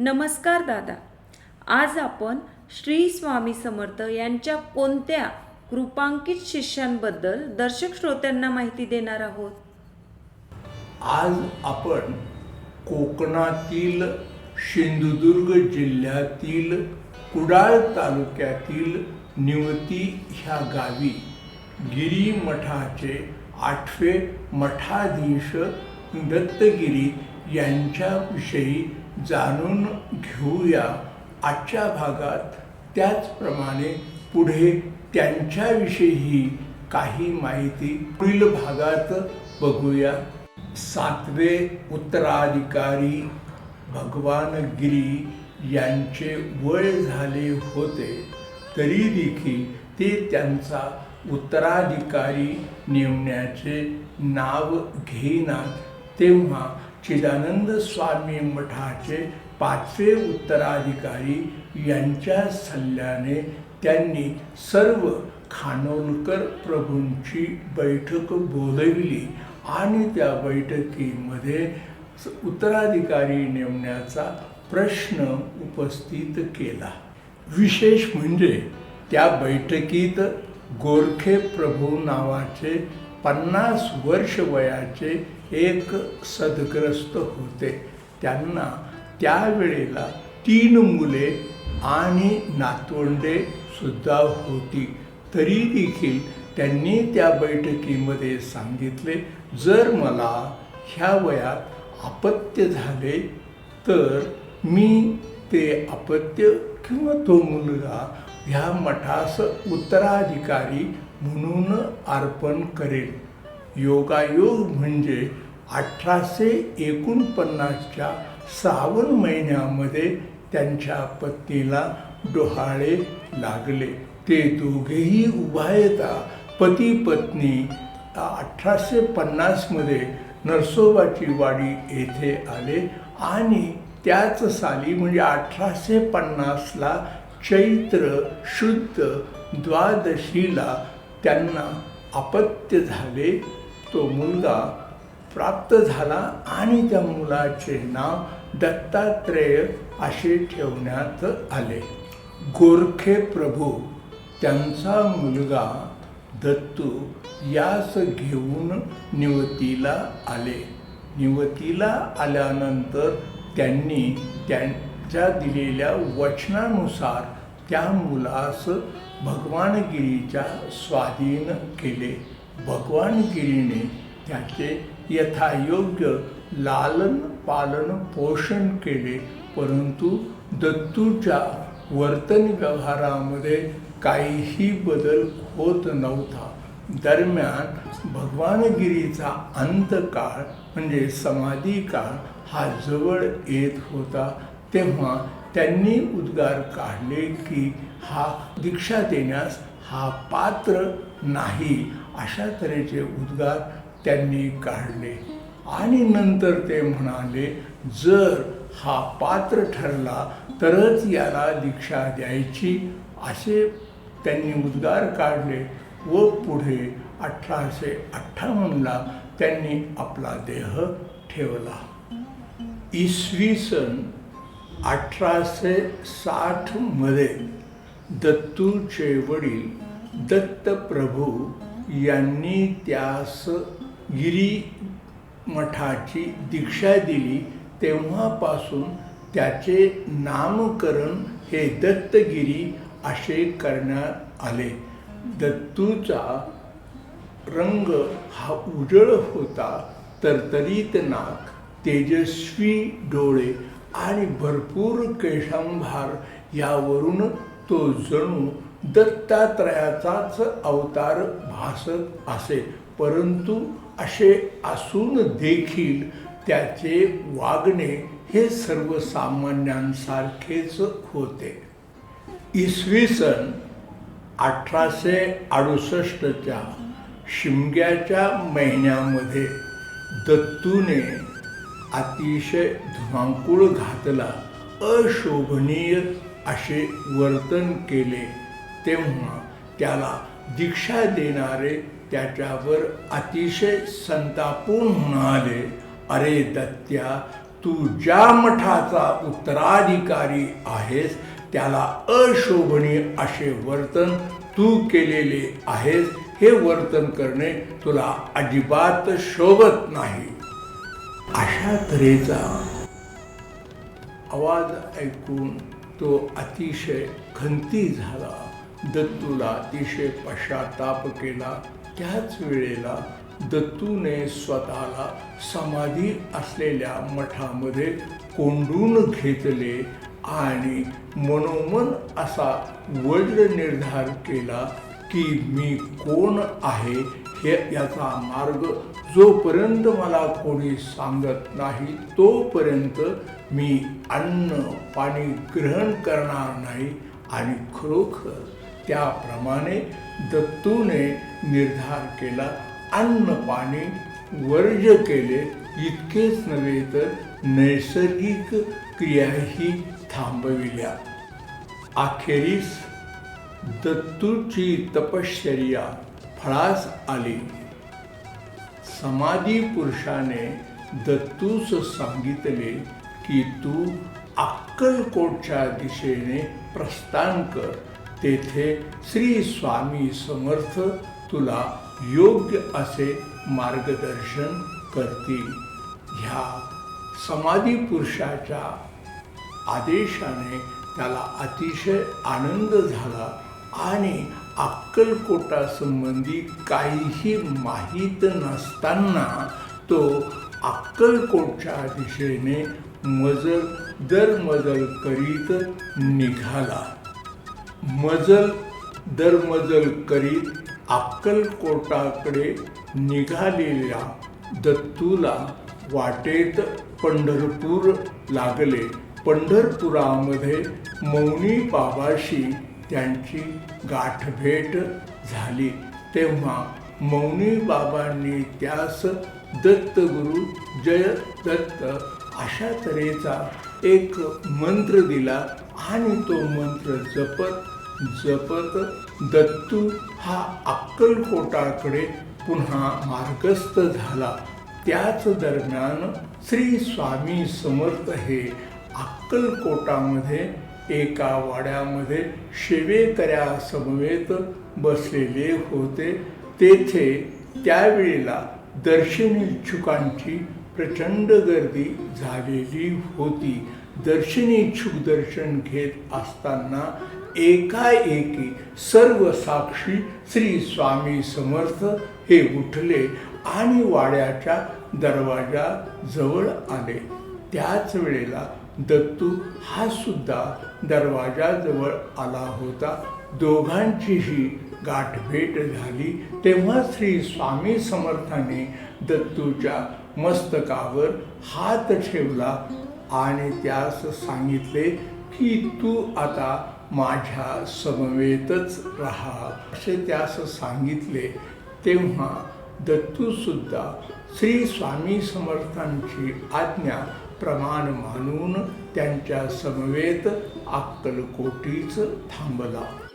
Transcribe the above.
नमस्कार दादा. आज आपण श्री स्वामी समर्थ यांच्या कोणत्या कृपांकित शिष्यांबद्दल दर्शक श्रोत्यांना माहिती देणार आहोत? आज आपण कोकणातील सिंधुदुर्ग जिल्ह्यातील कुडाळ तालुक्यातील निवती ह्या गावी गिरी मठाचे आठवे मठाधीश दत्तगिरी यांच्याविषयी जाणून घेऊया. आजच्या भागात त्याचप्रमाणे पुढे त्यांच्याविषयी काही माहिती पुढील भागात बघूया. सातवे उत्तराधिकारी भगवान गिरी यांचे वय झाले होते. तरी देखील ते त्यांचा उत्तराधिकारी नेमण्याचे नाव घेईनात. तेव्हा चिदानंद स्वामी मठाचे पाचवे उत्तराधिकारी यांच्या सल्ल्याने त्यांनी सर्व खानोलकर प्रभूंची बैठक बोलविली आणि त्या बैठकीमध्ये उत्तराधिकारी नेमण्याचा प्रश्न उपस्थित केला. विशेष म्हणजे त्या बैठकीत गोरखे प्रभू नावाचे पन्नास वर्ष वयाचे एक सदग्रस्त होते. त्यांना त्यावेळेला तीन मुले आणि नातवंडे सुद्धा होती. तरी देखील त्यांनी त्या बैठकीमध्ये सांगितले जर मला ह्या वयात अपत्य झाले तर मी ते अपत्य किंवा तो मुलगा ह्या मठास उत्तराधिकारी म्हणून अर्पण करेल. योगायोग म्हणजे अठराशे एकोणपन्नासच्या श्रावण महिन्यामध्ये त्यांच्या पत्नीला डोहाळे लागले. ते दोघेही उभायता पती पत्नी अठराशे पन्नासमध्ये नरसोबाची वाडी येथे आले आणि त्याच साली म्हणजे अठराशे पन्नासला चैत्र शुद्ध द्वादशीला त्यांना अपत्य झाले तो मुलगा प्राप्त झाला आणि त्या मुलाचे नाव दत्तात्रेय असे ठेवण्यात आले. गोरखे प्रभू त्यांचा मुलगा दत्तू यास घेऊन निवतीला आले. निवतीला आल्यानंतर त्यांनी त्यांच्या दिलेल्या वचनानुसार त्या मुलास भगवानगिरीच्या स्वाधीन केले. भगवानगिरीने त्याचे यथायोग्य लालन पालन पोषण केले. परंतु दत्तूच्या वर्तन व्यवहारामध्ये काहीही बदल होत नव्हता. दरम्यान भगवानगिरीचा अंतकाळ म्हणजे समाधी काळ हा जवळ येत होता. तेव्हा त्यांनी उद्गार काढले की हा दीक्षा देण्यास हा पात्र नाही. अशा तऱ्हेचे उद्गार त्यांनी काढले. आणि नंतर ते म्हणाले जर हा पात्र ठरला तरच याला दीक्षा द्यायची. असे त्यांनी उद्गार काढले व पुढे अठराशे अठ्ठावन्नला त्यांनी आपला देह ठेवला. इसवी सन अठराशे साठमध्ये दत्तूचे वडील दत्तप्रभू यांनी त्यास गिरी मठाची दीक्षा दिली. तेव्हापासून त्याचे नामकरण हे दत्तगिरी असे करण्यात आले. दत्तूचा रंग हा उजळ होता तरतरीत नाक तेजस्वी डोळे आणि भरपूर केशांभार यावरून तो जणू दत्तात्रयाचाच अवतार भासत असे. परंतु असे असून देखील त्याचे वागणे हे सर्वसामान्यांसारखेच होते. इसवी सन अठराशे अडुसष्टच्या शिमग्याच्या महिन्यामध्ये दत्तूने अतिशय धुमाकूळ घातला अशोभनीय असे वर्तन केले. तेव्हा त्याला दीक्षा देणारे त्याच्यावर अतिशय संतापून म्हणाले अरे दत्त्या तू तू ज्या मठाचा उत्तराधिकारी आहेस त्याला अशोभनीय असे वर्तन तू केलेले आहेस हे वर्तन करणे तुला अजिबात शोभत नाही. अशा तऱ्हेचा आवाज ऐकून तो अतिशय खंती झाला. दत्तूला अतिशय पश्चाताप केला. त्याच वेळेला दत्तूने स्वतःला समाधी असलेल्या मठामध्ये कोंडून घेतले आणि मनोमन असा वज्र निर्धार केला की मी कोण आहे हे याचा मार्ग जोपर्यंत मला कोणी सांगत नाही तोपर्यंत मी अन्न पाणी ग्रहण करणार नाही आणि खरोखर त्याप्रमाणे दत्तूने निर्धार केला अन्न पाणी वर्ज केले इतकेच नव्हे तर नैसर्गिक क्रियाही थांबविल्या. अखेरीस दत्तूची तपश्चर्या फळास आली. समाधी पुरुषाने दत्तूस सांगितले की तू अक्कलकोटच्या दिशेने प्रस्थान कर. तेथे श्री स्वामी समर्थ तुला योग्य असे मार्गदर्शन करतील. ह्या समाधी पुरुषाच्या आदेशाने त्याला अतिशय आनंद झाला आणि अक्कलकोटासंबंधी काहीही माहीत नसताना तो अक्कलकोटच्या दिशेने मजल दर मजल करीत निघाला. मजल दर मजल करीत अक्कलकोटाकडे निघालेल्या दत्तूला वाटेत पंढरपूर लागले. पंढरपुरामध्ये मौनी बाबाशी त्यांची गाठभेट झाली. तेव्हा मौनी बाबांनी त्यास दत्तगुरु जय दत्त अशा तऱ्हेचा एक मंत्र दिला आणि तो मंत्र जपत जपत दत्तू हा अक्कलकोटाकडे पुन्हा मार्गस्थ झाला. त्याच दरम्यान श्री स्वामी समर्थ हे अक्कलकोटामध्ये एका वाड्यामध्ये शेवेकऱ्या समवेत बसलेले होते. तेथे त्यावेळेला दर्शन इच्छुकांची प्रचंड गर्दी झालेली होती. दर्शन इच्छुक दर्शन घेत असताना एकाएकी सर्व साक्षी श्री स्वामी समर्थ हे उठले आणि वाड्याच्या दरवाजा जवळ आले. त्याच वेळेला दत्तू हा सुद्धा दरवाजाजवळ आला होता. दोघांचीही गाठभेट झाली. तेव्हा श्री स्वामी समर्थाने दत्तूच्या मस्तकावर हात ठेवला आणि त्यास सांगितले की तू आता माझ्या समवेतच राहा. असे त्यास सांगितले. तेव्हा दत्तूसुद्धा श्री स्वामी समर्थांची आज्ञा प्रमाण मानून त्यांच्या समवेत अक्कलकोटीच थांबला.